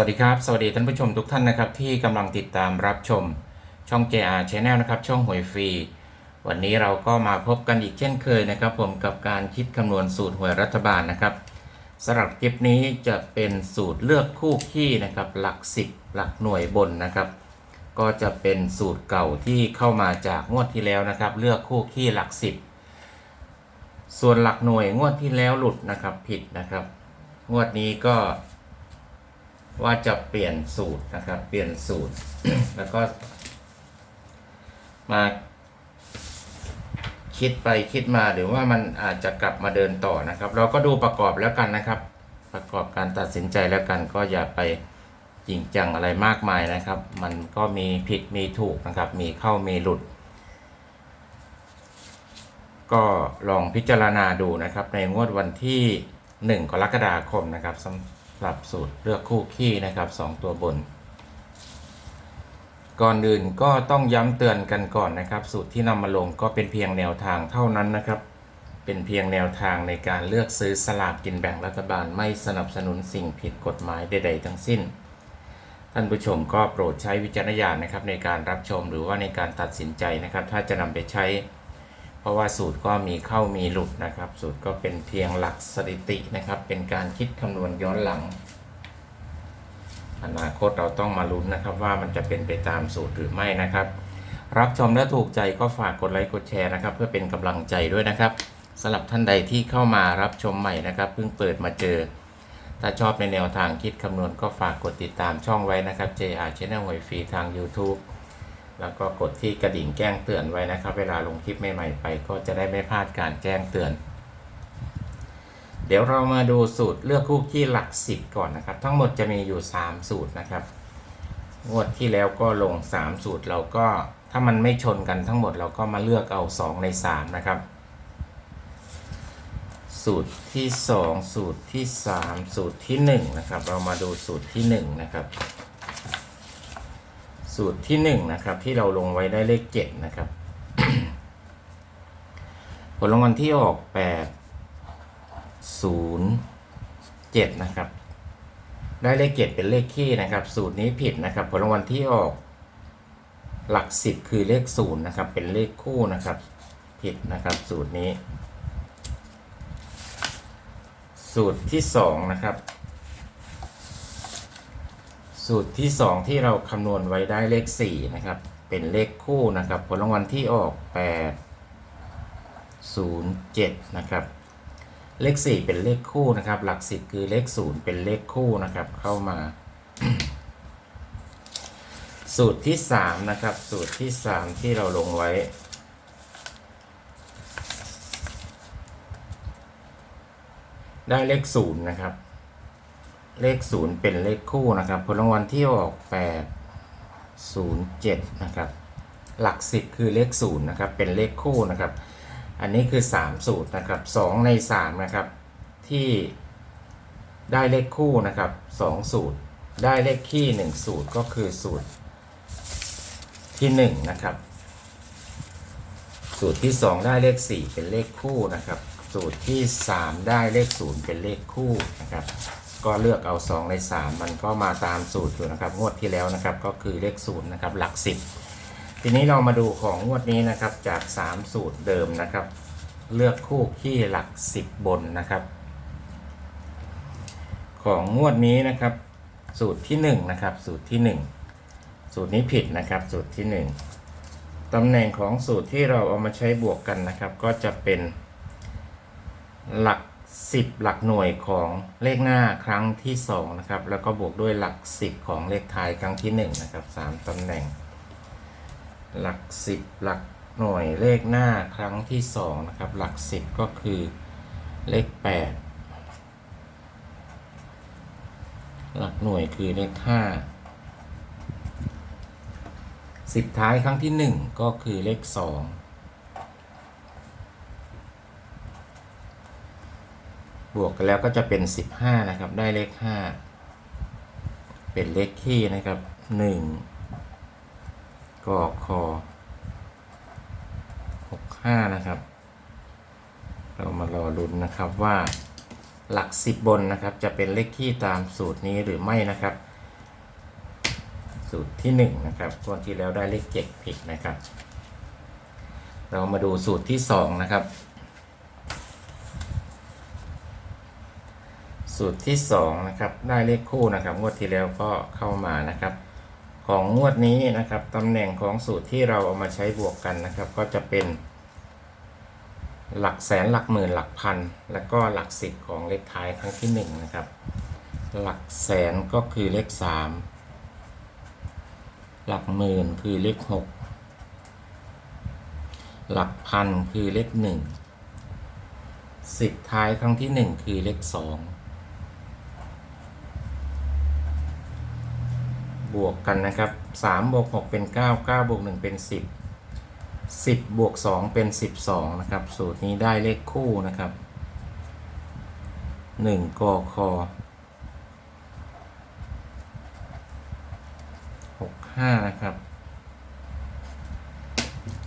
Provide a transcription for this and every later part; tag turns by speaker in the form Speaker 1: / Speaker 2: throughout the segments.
Speaker 1: วัสดีครับ สวัสดีท่านผู้ชมทุกท่านนะครับที่กำลังติดตามรับชมช่อง JR Channel นะครับช่องหวยฟรี วันนี้เราก็มาพบกันอีกเช่นเคยนะครับ ผมกับการคิดคำนวณสูตรหวยรัฐบาลนะครับสำหรับคลิปนี้จะเป็นสูตรเลือกคู่ขี้นะครับหลัก 10 หลักหน่วยบนนะครับ ก็จะเป็นสูตรเก่าที่เข้ามาจากงวดที่แล้วนะครับ เลือกคู่ขี้หลัก 10 ส่วนหลักหน่วยงวดที่แล้วหลุดนะครับผิดนะครับ งวดนี้ก็ ว่าจะเปลี่ยนสูตรนะครับ เปลี่ยนสูตร แล้วก็ มาคิดไปคิดมาหรือว่ามันอาจจะกลับมาเดินต่อนะครับ เราก็ดูประกอบแล้วกันนะครับ ประกอบการตัดสินใจแล้วกัน ก็อย่าไปจริงจังอะไรมากมายนะครับ มันก็มีผิดมีถูกนะครับ มีเข้ามีหลุด ก็ลองพิจารณาดูนะครับ ในงวดวันที่ 1 กรกฎาคมนะครับ สำหรับสูตรเลือกคู่ขี้นะครับ 2 ตัวบน ก่อนอื่นก็ต้องย้ำเตือนกันก่อนนะครับ สูตรที่นำมาลงก็เป็นเพียงแนวทางเท่านั้นนะครับ เป็นเพียงแนวทางในการเลือกซื้อสลากกินแบ่งรัฐบาลไม่สนับสนุนสิ่งผิดกฎหมายใด ๆ ทั้งสิ้น ท่านผู้ชมก็โปรดใช้วิจารณญาณนะครับในการรับชมหรือว่าในการตัดสินใจนะครับ ถ้าจะนำไปใช้ ราะว่าสูตรก็มีเข้ามีหลุดนะครับ สูตรก็เป็นเพียงหลักสถิตินะครับ เป็นการคิดคำนวณย้อนหลัง อนาคตเราต้องมาลุ้นนะครับ ว่ามันจะเป็นไปตามสูตรหรือไม่นะครับ รับชมและถูกใจก็ฝากกดไลค์กดแชร์นะครับ เพื่อเป็นกำลังใจด้วยนะครับสำหรับท่านใดที่เข้ามารับชมใหม่นะครับเพิ่งเปิดมาเจอ ถ้าชอบในแนวทางคิดคำนวณก็ฝากกดติดตามช่องไว้นะครับ JR Channel หวยฟรีทาง YouTube แล้วก็กดที่กระดิ่งแจ้งเตือนไว้นะครับ เวลาลงคลิปใหม่ๆไป ก็จะได้ไม่พลาดการแจ้งเตือน เดี๋ยวเรามาดูสูตรเลือกคู่ขี้หลัก10ก่อนนะครับ ทั้งหมดจะมีอยู่ 3 สูตรนะครับงวดที่แล้วก็ลง 3 สูตรเราก็ถ้ามันไม่ชนกันทั้งหมดเราก็มาเลือกเอา 2 ใน 3 นะครับ สูตรที่ 2 สูตรที่ 3 สูตรที่ 1 นะครับ เรามาดูสูตรที่ 1 นะครับ สูตรที่1นะครับที่เราลงไว้ได้เลข7นะครับผลรางวัลที่ออก 8 0 7นะครับ ได้เลข7เป็นเลขคี่นะครับ สูตรนี้ผิดนะครับ ผลรางวัลที่ออกหลัก10คือเลข0นะครับ เป็นเลขคู่นะครับ ผิดนะครับ สูตรนี้ สูตรที่2นะครับ สูตรที่ 2 ที่เราคำนวณไว้ได้เลข4นะครับเป็นเลขคู่นะครับผลรางวัลที่ออก 8 0 7นะครับเลข 4 เป็นเลขคู่นะครับ หลัก 10 คือเลข 0 เป็นเลขคู่นะครับเข้ามา สูตรที่ 3 นะครับ สูตรที่ 3 ที่เราลงไว้ ได้เลข 0 นะครับ เลข0เป็นเลขคู่นะครับผลรางวัลที่ออก8 0 7นะครับหลัก10คือเลข0นะครับเป็นเลขคู่นะครับ อันนี้คือ3สูตรนะครับ2ใน3นะครับที่ได้เลขคู่นะครับ2สูตร ได้เลขคี่1สูตรก็คือสูตรที่1นะครับสูตรที่ 2 ได้เลข 4 เป็นเลขคู่นะครับ สูตรที่ 3 ได้เลข 0 เป็นเลขคู่นะครับ ก็เลือกเอา 2 ใน 3 มันก็มาตามสูตรอยู่นะครับ งวดที่แล้วนะครับก็คือเลข0นะครับหลัก 10 ทีนี้เรามาดูของงวดนี้นะครับจาก 3 สูตรเดิมนะครับ เลือกคู่ขี้หลัก 10 บนนะครับ ของงวดนี้นะครับ สูตรที่1นะครับสูตรที่ 1 สูตรนี้ผิดนะครับ สูตรที่ 1ตำแหน่งของสูตรที่เราเอามาใช้บวกกันนะครับ ก็จะเป็นหลัก 10 หลักหน่วยของเลขหน้าครั้งที่2นะครับแล้วก็บวกด้วยหลัก 10 ของเลขท้ายครั้งที่1นะครับ3ตำแหน่ง หลัก 10 หลักหน่วยเลขหน้าครั้งที่2นะครับหลัก 10 ก็คือเลข 8 หลักหน่วยคือเลข 5 10 ท้ายครั้งที่ 1 ก็คือเลข 2 วกกันแล้วก็จะเป็น 15 นะครับ ได้เลข 5 เป็นเลขคี่นะครับ 1กอคอ65 นะครับ เรามารอลุ้นนะครับว่าหลัก 10 บนนะครับ จะเป็นเลขคี่ตามสูตรนี้หรือไม่นะครับ สูตรที่หนึ่งนะครับงวดที่แล้วได้เลขเจ็ดผิดนะครับ เรามาดูสูตรที่สองนะครับ สูตรที่2นะครับได้เลขคู่นะครับ งวดที่แล้วก็เข้ามานะครับ ของงวดนี้นะครับตำแหน่งของสูตรที่เราเอามาใช้บวกกันนะครับ ก็จะเป็น หลักแสนหลักหมื่นหลักพัน แล้วก็หลักสิบของเลขท้ายครั้งที่1นะครับหลักแสนก็คือเลข 3 หลักหมื่นคือเลข 6 หลักพันคือเลข 1 สิบท้ายครั้งที่ 1 คือเลข 2 บวกกันนะครับสามบวกหกเป็นเก้าเก้าบวกหนึ่งเป็นสิบสิบบวกสองเป็นสิบสองนะครับ สูตรนี้ได้เลขคู่นะครับหนึ่งกอคอหกห้านะครับ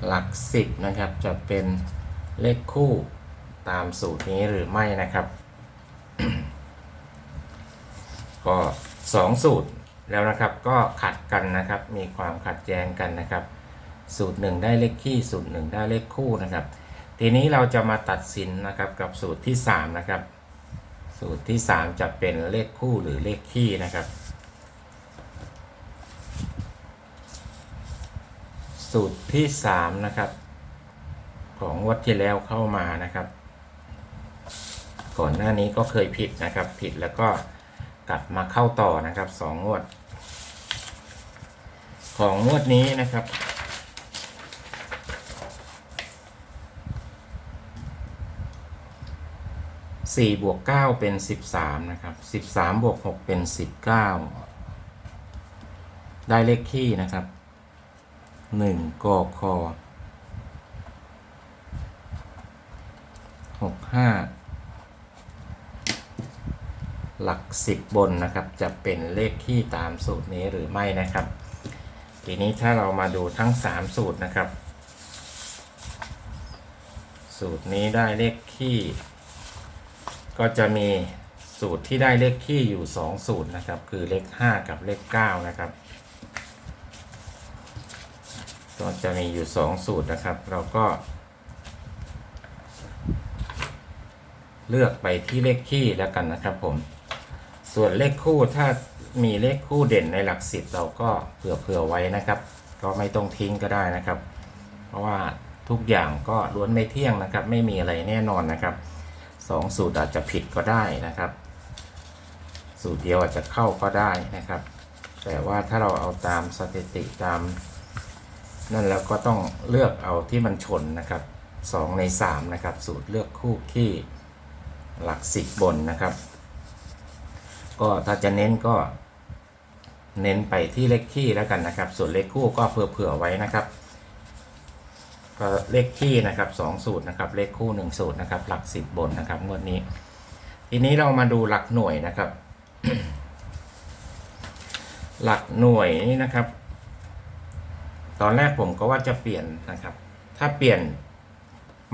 Speaker 1: หลักสิบนะครับ จะเป็นเลขคู่ตามสูตรนี้หรือไม่นะครับ ก็สองสูตร แล้วนะครับก็ขัดกันนะครับ มีความขัดแย้งกันนะครับ สูตรหนึ่งได้เลขคี่สูตรหนึ่งได้เลขคู่นะครับ ทีนี้เราจะมาตัดสินนะครับกับสูตรที่สามนะครับ สูตรที่สามจะเป็นเลขคู่หรือเลขคี่นะครับ สูตรที่สามนะครับ ของวัดที่แล้วเข้ามานะครับ ก่อนหน้านี้ก็เคยผิดนะครับ ผิดแล้วก็กลับมาเข้าต่อนะครับสองงวด ของงวดนี้นะครับ สี่บวกเก้าเป็นสิบสามนะครับสิบสามบวกหกเป็นสิบเก้าได้เลขคี่นะครับหนึ่งกอคอหกห้าหลักสิบบนนะครับจะเป็นเลขคี่ตามสูตรนี้หรือไม่นะครับ ทีนี้ถ้าเรามาดูทั้งสามสูตรนะครับ สูตรนี้ได้เลขคี่ก็จะมีสูตรที่ได้เลขคี่อยู่ 2 สูตรนะครับ คือเลข 5 กับเลข 9 นะครับก็จะมีอยู่ 2 สูตรนะครับ เราก็ เลือกไปที่เลขคี่แล้วกันนะครับผม ส่วนเลขคู่ถ้า มีเลขคู่เด่นในหลักสิบเราก็เผื่อเผื่อไว้นะครับ ก็ไม่ต้องทิ้งก็ได้นะครับ เพราะว่าทุกอย่างก็ล้วนไม่เที่ยงนะครับ ไม่มีอะไรแน่นอนนะครับสองสูตรอาจจะผิดก็ได้นะครับ สูตรเดียวอาจจะเข้าก็ได้นะครับ แต่ว่าถ้าเราเอาตามสถิติตาม นั่นแล้วก็ต้องเลือกเอาที่มันชนนะครับสองในสามนะครับ สูตรเลือกคู่ที่หลักสิบบนนะครับ ก็ถ้าจะเน้นก็ เน้นไปที่เลขคี่แล้วกันนะครับ ส่วนเลขคู่ก็เผื่อๆไว้นะครับก็เลขคี่นะครับสองสูตรนะครับ เลขคู่หนึ่งสูตรนะครับ หลักสิบบนนะครับงวดนี้ ทีนี้เรามาดูหลักหน่วยนะครับ หลักหน่วยนี่นะครับ ตอนแรกผมก็ว่าจะเปลี่ยนนะครับ ถ้าเปลี่ยน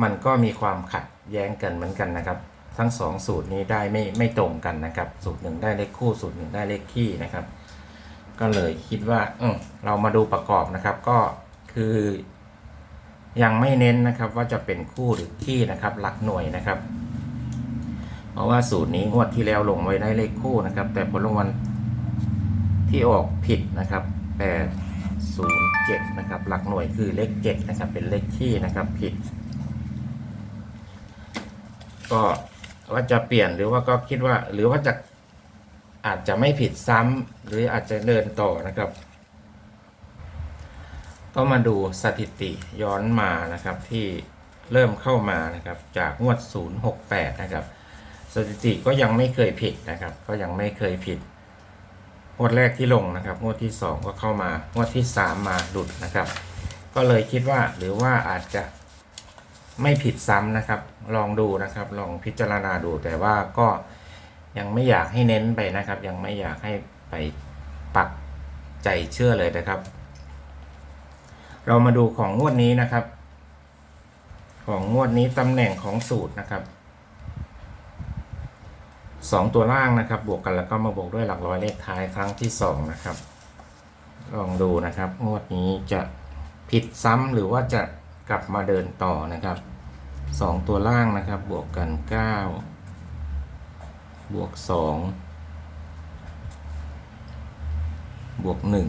Speaker 1: มันก็มีความขัดแย้งกันเหมือนกันนะครับ ทั้งสองสูตรนี้ได้ไม่ไม่ตรงกันนะครับ สูตรหนึ่งได้เลขคู่สูตรหนึ่งได้เลขคี่นะครับ ก็เลยคิดว่าเออเรามาดูประกอบนะครับ ก็คือยังไม่เน้นนะครับว่าจะเป็นคู่หรือขี้นะครับ หลักหน่วยนะครับ เพราะว่าสูตรนี้งวดที่แล้วลงไว้ได้เลขคู่นะครับ แต่ผลรางวัลที่ออกผิดนะครับ807นะครับ หลักหน่วยคือเลข7นะครับ เป็นเลขขี้นะครับผิด ก็ ว่าจะเปลี่ยนหรือว่าก็คิดว่า หรือว่าจะอาจจะไม่ผิดซ้ำหรืออาจจะเดินต่อนะครับ ก็มาดูสถิติย้อนมานะครับที่เริ่มเข้ามานะครับจากงวด 068 นะครับ สถิติก็ยังไม่เคยผิดนะครับ ก็ยังไม่เคยผิดงวดแรกที่ลงนะครับงวดที่ 2 ก็เข้ามางวดที่ 3 มาหลุดนะครับ ก็เลยคิดว่าหรือว่าอาจจะ ไม่ผิดซ้ำนะครับ ลองดูนะครับ ลองพิจารณาดูแต่ว่าก็ยังไม่อยากให้เน้นไปนะครับ ยังไม่อยากให้ไปปักใจเชื่อเลยนะครับ เรามาดูของงวดนี้นะครับ ของงวดนี้ตำแหน่งของสูตรนะครับสองตัวล่างนะครับ บวกกันแล้วก็มาบวกด้วยหลักร้อยเลขท้ายครั้งที่สองนะครับ ลองดูนะครับ งวดนี้จะผิดซ้ำหรือว่าจะ กลับมาเดินต่อนะครับสองตัวล่างนะครับ บวกกันเก้าบวกสองบวกหนึ่ง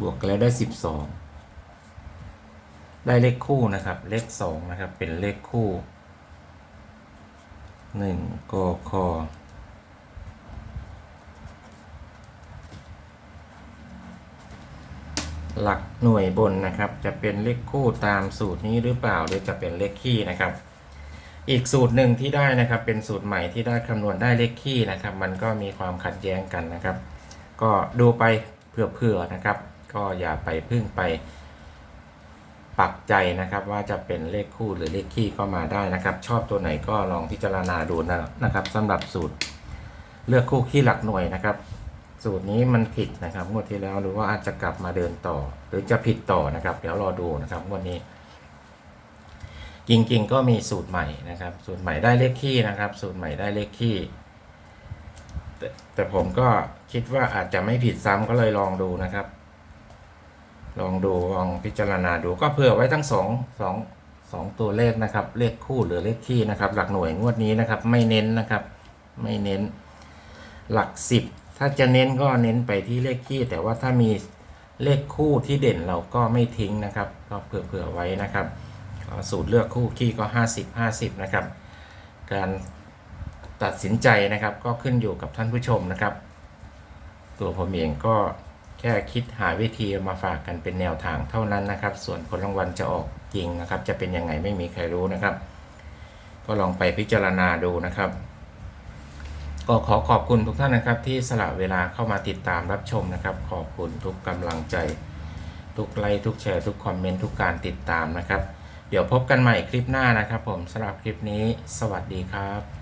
Speaker 1: บวกแล้วได้สิบสองได้เลขคู่นะครับ เลขสองนะครับ เป็นเลขคู่หนึ่งกค หลักหน่วยบนนะครับ จะเป็นเลขคู่ตามสูตรนี้หรือเปล่า หรือจะเป็นเลขคี่นะครับ อีกสูตรหนึ่งที่ได้นะครับ เป็นสูตรใหม่ที่ได้คำนวณได้เลขคี่นะครับ มันก็มีความขัดแย้งกันนะครับ ก็ดูไปเผื่อๆนะครับ ก็อย่าไปพึ่งไป ปักใจนะครับ ว่าจะเป็นเลขคู่หรือเลขคี่ก็มาได้นะครับ ชอบตัวไหนก็ลองพิจารณาดูนะนะครับสำหรับสูตรเลือกคู่คี่หลักหน่วยนะครับ สูตรนี้มันผิดนะครับงวดที่แล้วหรือว่าอาจจะกลับมาเดินต่อ หรือจะผิดต่อนะครับ เดี๋ยวรอดูนะครับงวดนี้ จริงๆ ก็มีสูตรใหม่นะครับ สูตรใหม่ได้เลขคี่นะครับ สูตรใหม่ได้เลขคี่แต่แต่ผมก็คิดว่าอาจจะไม่ผิดซ้ำก็เลยลองดูนะครับ ลองดูลองพิจารณาดูก็เผื่อไว้ทั้งสองสองสองตัวเลขนะครับ เลขคู่หรือเลขคี่นะครับ หลักหน่วยงวดนี้นะครับ ไม่เน้นนะครับ ไม่เน้น หลักสิบ ถ้าจะเน้นก็เน้นไปที่เลขคี่ แต่ว่าถ้ามีเลขคู่ที่เด่นเราก็ไม่ทิ้งนะครับ ก็เผื่อๆไว้นะครับสูตรเลือกคู่คี่ก็ 50 50 นะครับ การตัดสินใจนะครับก็ขึ้นอยู่กับท่านผู้ชมนะครับ ตัวผมเองก็แค่คิดหาวิธีมาฝากกันเป็นแนวทางเท่านั้นนะครับ ส่วนผลรางวัลจะออกจริงนะครับ จะเป็นยังไงไม่มีใครรู้นะครับ ก็ลองไปพิจารณาดูนะครับ ก็ขอขอบคุณทุกท่านนะครับ ที่สละเวลาเข้ามาติดตามรับชมนะครับ ขอบคุณทุกกำลังใจ ทุกไลค์ทุกแชร์ทุกคอมเมนต์ทุกการติดตามนะครับ เดี๋ยวพบกันใหม่คลิปหน้านะครับ ผมสำหรับคลิปนี้ สวัสดีครับ